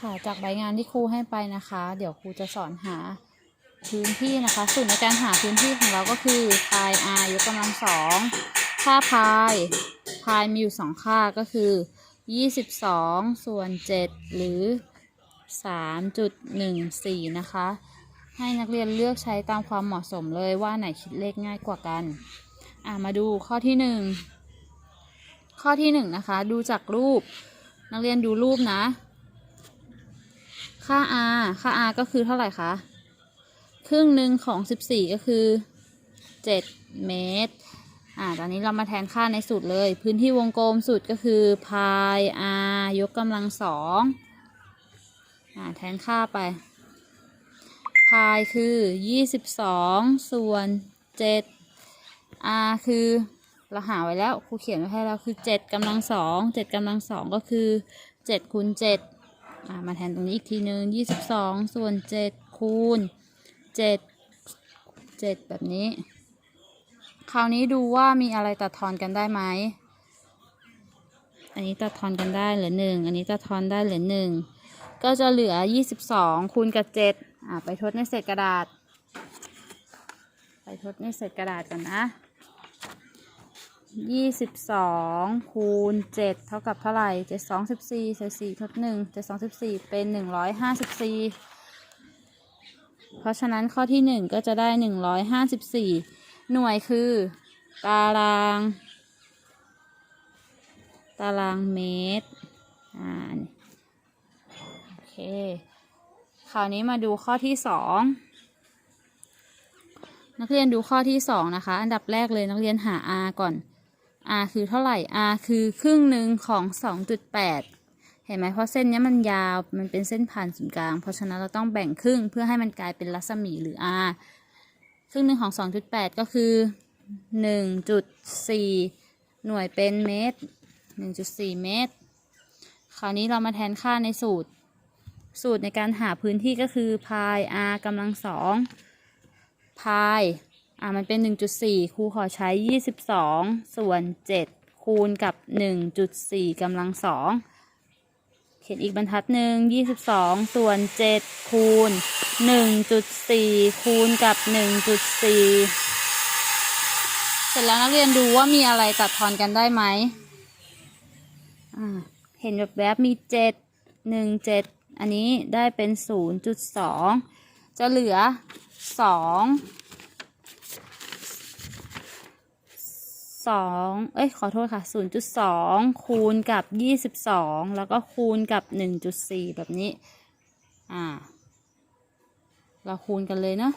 ค่ะจากใบงานที่ครูให้ไปนะคะ เดี๋ยวครูจะสอนหาพื้นที่นะคะสูตรในการหาพื้นที่ของเราก็คือพาย r ยกกำลังสองค่าพายพายมีอยู่สองค่าก็คือ 22 ส่วน 7 หรือ 3.14 นะคะ ให้นักเรียนเลือกใช้ตามความเหมาะสมเลยว่าไหนคิดเลขง่ายกว่ากันอะมาดูข้อที่หนึ่งข้อที่หนึ่งนะคะ ดูจากรูป นักเรียนดูรูปนะ ค่า r ค่า r ก็คือเท่าไหร่คะ ครึ่งหนึ่งของ 14 ก็คือ 7 เมตร อ่า ตอนนี้เรามาแทนค่าในสูตรเลย พื้นที่วงกลมสูตรก็คือพาย r ยกกำลังสองอ่า แทนค่าไป พายคือ 22 ส่วน 7 r คือเราหาไว้แล้วครูเขียนไว้ให้เราคือ 7กำลังสอง 7กำลังสองก็คือ 7คูณ7 มาแทนตรงนี้อีกทีหนึ่ง22ส่วน7คูณ7 7แบบนี้ คราวนี้ดูว่ามีอะไรตัดทอนกันได้ไหม อันนี้ตัดทอนกันได้เหลือหนึ่งอันนี้ตัดทอนได้เหลือหนึ่งก็จะเหลือ22คูณกับ7อ่าไปทดในเศษกระดาษ ไปทดในเศษกระดาษกันนะ ยี่สิบสองคูณเจ็ดเท่ากับเท่าไหร่เจ็ดสองสิบสี่เจ็ดสี่ทดหนึ่งเจ็ดสองสิบสี่เป็นหนึ่งร้อยห้าสิบสี่เพราะฉะนั้นข้อที่หนึ่งก็จะได้หนึ่งร้อยห้าสิบสี่หน่วยคือ ตาราง ตารางเมตรอ่าโอเค คราวนี้มาดูข้อที่สองนักเรียนดูข้อที่สองนะคะ อันดับแรกเลยนักเรียนหา r ก่อน r คือเท่าไหร่ r คือครึ่งหนึ่งของ 2.8 เห็นไหมเพราะเส้นนี้มันยาว มันเป็นเส้นผ่านศูนย์กลาง เพราะฉะนั้นเราต้องแบ่งครึ่งเพื่อให้มันกลายเป็นรัศมีหรือ r ครึ่งหนึ่งของ 2.8 ก็คือ 1.4 หน่วยเป็นเมตร 1.4 เมตร คราวนี้เรามาแทนค่าในสูตร สูตรในการหาพื้นที่ก็คือพาย r กำลังสองพาย อ่ามันเป็น 1.4 ครูขอใช้ 22 ส่วน 7 คูณกับ 1.4กำลังสองเขียนอีกบรรทัดหนึ่ง 22 ส่วน 7 คูณ 1.4 คูณกับ 1.4 เสร็จแล้วนักเรียนดูว่ามีอะไรตัดทอนกันได้ไหมอ่าเห็นแบบแบบมี 7 1 7 อันนี้ได้เป็น 0.2 จะเหลือ 2 สองเอ้ย ขอโทษค่ะศูนย์จุดสองคูณกับยี่สิบสองแล้วก็คูณกับหนึ่งจุดสี่แบบนี้ อ่า เราคูณกันเลยเนาะ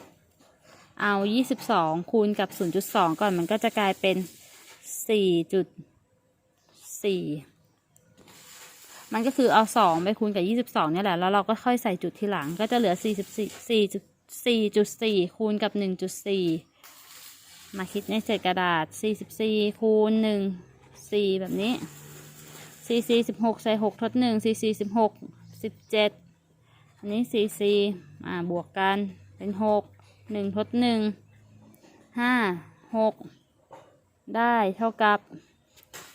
เอายี่สิบสองคูณกับศูนย์จุดสองก่อน มันก็จะกลายเป็นสี่จุดสี่มันก็คือเอาสองไปคูณกับยี่สิบสองเนี่ยแหละ แล้วเราก็ค่อยใส่จุดทีหลัง ก็จะเหลือสี่สิบสี่สี่จุดสี่คูณกับหนึ่งจุดสี่ มาคิดในเศษกระดาษ 44คูณ1 4 แบบนี้ 4 4 16 ใส่ 6 ทด 1 4 4 16 17 อันนี้ 4 4 อ่า บวกกัน เป็น 6 1 ทด 1 5 6 ได้เท่ากับ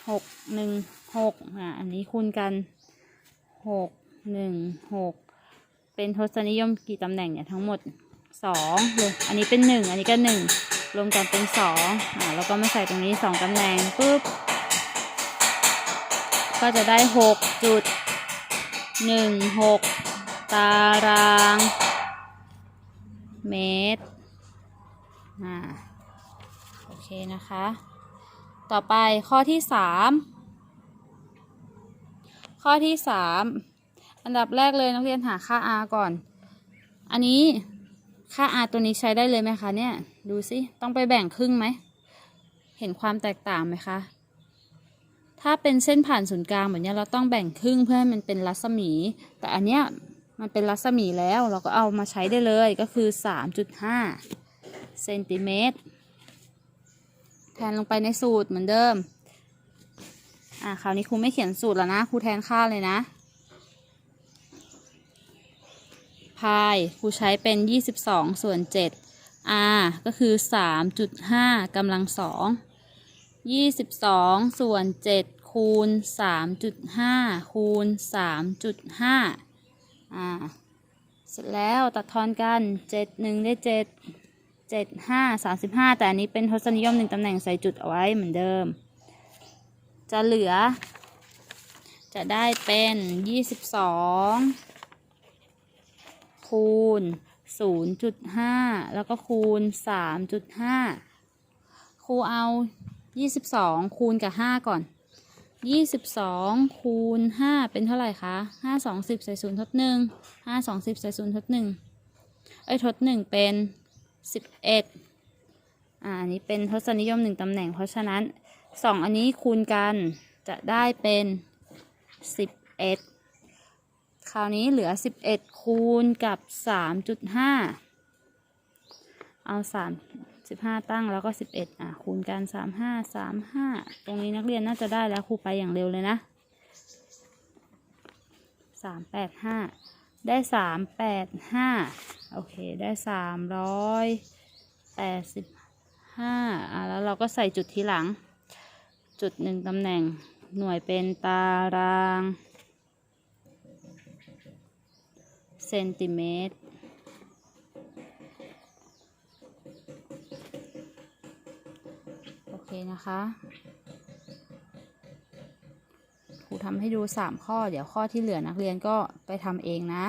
6 1 6 อ่า อันนี้คูณกัน 6 1 6 เป็นทศนิยมกี่ตำแหน่งเนี่ยทั้งหมด 2 เลย อันนี้เป็น 1 อันนี้ก็ 1 รวมกันเป็นสองอ่าแล้วก็มาใส่ตรงนี้สองตำแหน่งปุ๊บ ก็จะได้หกจุดหนึ่งหกตาราง เมตรอ่าโอเคนะคะ ต่อไปข้อที่สามข้อที่สามอันดับแรกเลยนักเรียนหาค่า r ก่อน อันนี้ค่า r ตัวนี้ใช้ได้เลยไหมคะเนี่ย ดูสิต้องไปแบ่งครึ่งไหม เห็นความแตกต่างไหมคะ ถ้าเป็นเส้นผ่านศูนย์กลางแบบนี้เราต้องแบ่งครึ่งเพื่อให้มันเป็นรัศมี แต่อันเนี้ยมันเป็นรัศมีแล้วเราก็เอามาใช้ได้เลยก็คือ 3.5เซนติเมตรแทนลงไปในสูตรเหมือนเดิม อ่าคราวนี้ครูไม่เขียนสูตรแล้วนะครูแทนค่าเลยนะพายครูใช้เป็น 22 ส่วน 7 r ก็คือ 3.5กำลังสอง22 ส่วน 7 คูณ 3.5 คูณ 3.5 อ่า เสร็จแล้วตัดทอนกันเจ็ดหนึ่งได้เจ็ดเจ็ดห้าสามสิบห้าแต่อันนี้เป็นทศนิยมหนึ่งตำแหน่งใส่จุดเอาไว้เหมือนเดิม จะเหลือ จะได้เป็นยี่สิบสองคูณ ศูนย์จุดห้าแล้วก็คูณสามจุดห้าครูเอายี่สิบสองคูณกับห้าก่อนยี่สิบสองคูณห้าเป็นเท่าไหร่คะห้าสองสิบใส่ศูนย์ทดหนึ่งห้าสองสิบใส่ศูนย์ทดหนึ่งเอ้ยทดหนึ่งเป็นสิบเอ็ดอ่า อันนี้เป็นทศนิยมหนึ่งตำแหน่ง เพราะฉะนั้นสองอันนี้คูณกันจะได้เป็นสิบเอ็ด ราวนี้เหลือสิบเอ็ดคูณกับสามจุดห้าเอาสามสิบห้าตั้งแล้วก็สิบเอ็ดอะ คูณกันสามห้าสามห้าตรงนี้นักเรียนน่าจะได้แล้วครูไปอย่างเร็วเลยนะสามแปดห้าได้สามแปดห้าโอเค ได้สามร้อยแปดสิบห้าอะ แล้วเราก็ใส่จุดทีหลัง จุดหนึ่งตำแหน่งหน่วยเป็นตาราง เซนติเมตร โอเคนะคะครูทำให้ดู 3 ข้อ เดี๋ยวข้อที่เหลือนักเรียนก็ไปทำเองนะ